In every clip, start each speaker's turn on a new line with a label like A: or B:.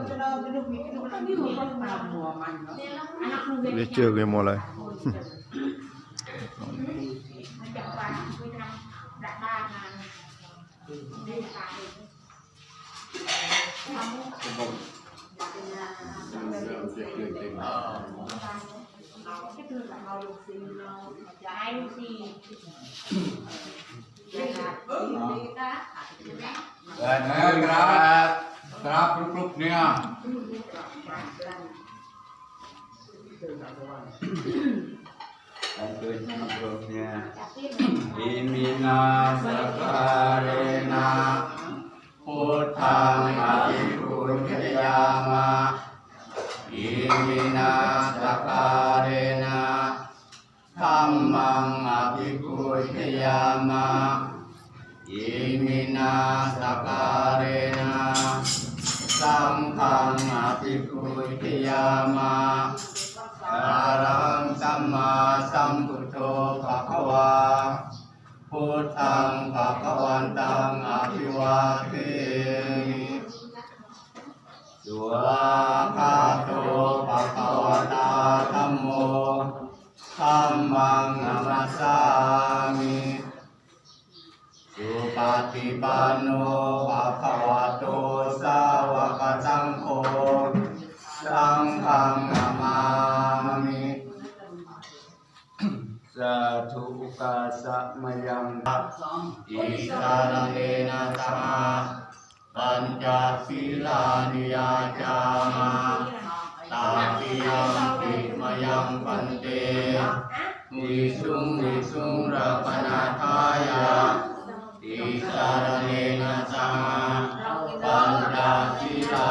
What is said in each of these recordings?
A: ยคุยยาม
B: แล้วนึกได้เป็นลมละ
C: งัดมดล่ะสางรูมนี่เจอกันหมดเลย
B: แล้วนะครับครับกเนี่ยอันเป็นกรุ๊ปเนี่ยอิมินาสการนาพุทธังอภิปุญญามะอิมินาสการนาธัมมังอภิปุญญามะอิมินาสการนา สังฆังอภิปุติยามะอารังสัมมาสัมพุทโธภะคะวาพุทธังภะคะวันตังอภิวาเทมิสุอาคาโตภะคะวตาธัมโมธัมมังนัมสสามิสุปฏิปันโนภะคะว มยังทัพอิสารเนนะสมาปัญจศีลานิยาจามาตาปิยังปิมยังปันเตวิสุงวิสุงรักนาทายาอิสารเนนะสัมมาปัญจศีลา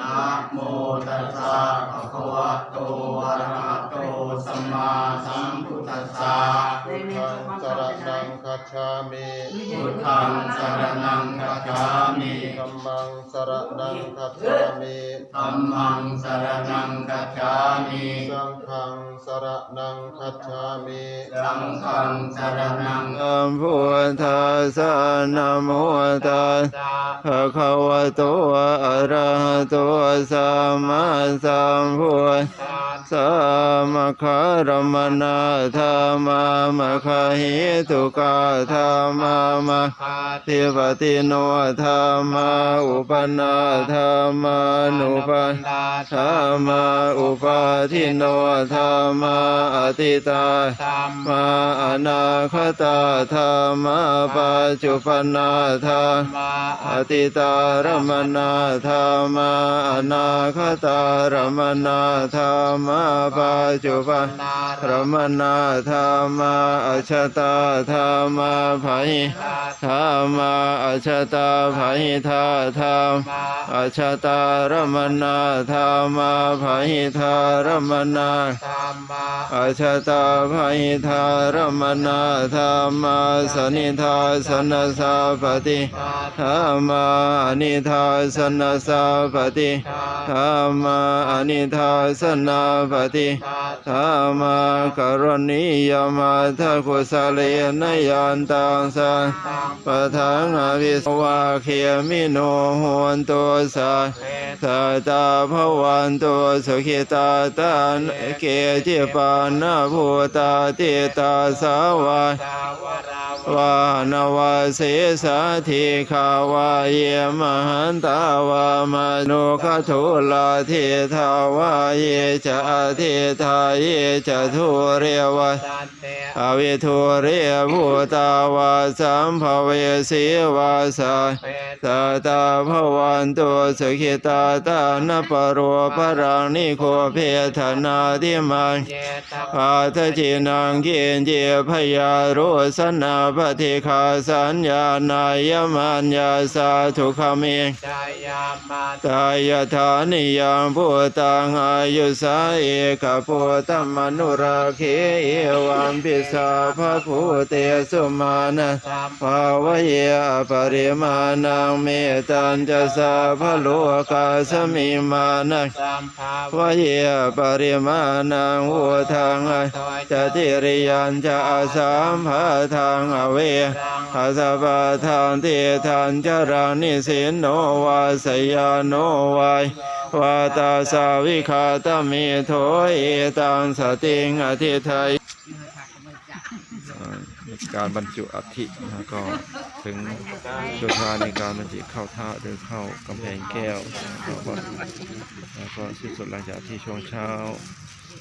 B: นะโมตัสสะภะคะวะโตอะระหะโตสัมมาสัมพุทธัสสะ
C: พุทธัสสรณัง คัจฉามิ
B: พุทธังสรณังกัจฉามิ
C: ธัมมังสรณังคัจฉามิ
B: ธัมมังสรณังกัจฉามิ
C: สังฆังสรณังคัจฉามิ
B: สังฆังสรณัง
C: นะโมตัสสะนะโมตัสสะภะคะวะโตอะระหะโตสัมมาสัมพุทธัสสะมะคะรมนาธรรมามะคะหิตุกาธรรมามะทิปติโนธรรมาอุปนาธรรมานุปันธรรมาอุปาทิโนธรรมาอติตาธรรมาอนาคตาธรรมาปัจจุปนาธรรมาอติตารมนาธรรมาอนาคตารมนาธรรมาปัจจุปนารมนาธรรมาอชตาธรรมมาภาหิธรรมาอชตาภาหิธาธรรมอชตารมนาธรรมาภาหิธารมนาธรรมาอชตาภาหิธารมนาธรรมาสนิทาสนสาปฏิธรรมาอนิทาสนสาปฏิธรรมาอนิทาสนาปฏิธรรมากรณียมาทกุสเลนยันตังสังปะทังอภิสวาเขมิโนหวนตุสัสะตาภวันตุสุขิตาตันเกจิปานาภูตาติตาสาวา
D: วา
C: นวาเสสาธิขาวาเยมหันตาวามโนคทุลาเททาวาเยจะเททาเยจะทุเรวะอวิทุเรภูตตาวาสัมภเวสีวาสา
B: เป
C: ตาตาภวันตุสุขิตาตานปโรปรังนิโคเพทนาทิมัน
B: เยตะ
C: ปาทจินังเกณเจพยารุสนาปฏิคาสัญญานายมัญญาสาธุขเม
B: จายามา
C: ตายฐานิยังพุตังอายุสาเอกพุตมนุราเคเอวัมปิสาภพุเตสุมานะภาวะเยปริมาณังเมตัญจะสาพโลกาสมิมานะ
B: ภาวะ
C: เยปริมาณังอุทังจะติริยันจะอาสามภาทางอเวอาสปะทางเททันจรานิสินโนวาสยาโนวายวาตาสาวิคาตมิโทเอตังสติงอธิไทย การบรรจุอัฐินะก็ถึงจุดทานในการบรรจุเข้าท่าหรือเข้ากำแพงแก้วแล้วก็แล้วก็สิ้นสุดหลังจากที่ช่วงเช้า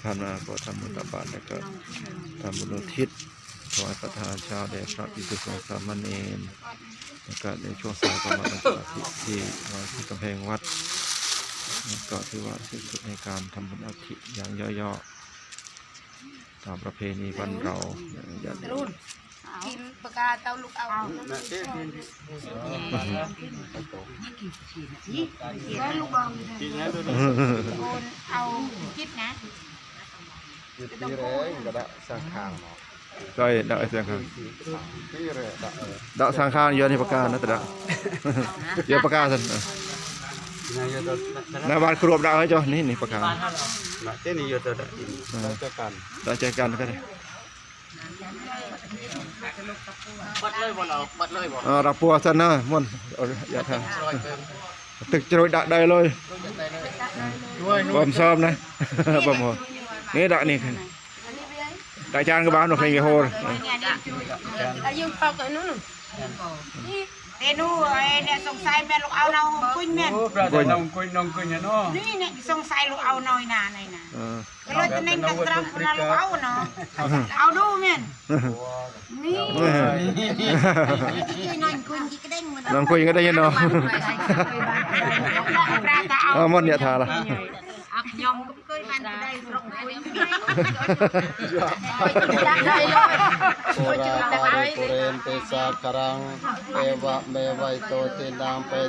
C: ผ่านมาก็ทำบุญตับบาตรแล้วก็ทำบุญอุทิศถวายประทานเช้าแด่พระภิกษุสงฆ์สามเณรแล้วก็ในช่วงสายก็มาบรรจุอัฐิที่วัดที่กำแพงวัดก็ถือว่าสิ้นสุดในการทำบุญอัฐิอย่างย่อๆตามประเพณีบ้านเราอย่าง
D: กินปากกาเตาลูกเอาแล้วลูกบอลโอนเอาคิดนะ
A: ที่แรงก็ได้สังขารเนาะ
C: Rồi, đợi xem không.
A: ที่แรงได้
C: Đợi sang khang giờ thì bạc ca nó tự đợi. Giờ bạc ca dần.
B: นายโยต
C: Nà bạn khruộp đợi cho, ní ní bạc ca.
B: นะเจนี่โยตตะกิน
A: เจอกัน
C: Đợi chơi can cái này.
B: บัดเลยบ่เราบัด បាត់លើប
C: ងអើបាត់លើបងអរពោះសិនណាមុ
B: នយក
C: ថាទឹកជ្រោយដាក់ដែរលុយបំសមណា
D: បំហោនេះដាក់នេះដាក់ចាន
C: ក៏បាននោះឃើញគេហូរ
D: អាយុប៉កនោះនោះ เตนูไอ้เนี่ยสงสัยแม่ลูกเอาเราคุยแม่
B: โอ้ปราดน้องกุยน้องกุยเนาะ
D: นี่เนี่ยสงสัยลูกเอาน้อยนาในน่ะ
C: Ờ.
D: ก็เลยจะเน้นกันตรังคนละลูกเอาเนาะเอาดูแม่นี่คุยน้อยคุยกี่กระเด้งมัน
C: Làm quên cái đây nó.
D: ปลาตาเอา
C: Ờ, muôn nhẹ thà là.
D: อักยอมก็เคยมันได้รองคุย ខ្ញុំកុំគួយ
A: បានប្តីស្រុកមួយដាក់ដៃយកជួយដាក់ដៃទេសាករាំងទេវៈមេវៃតោទេនាមពេ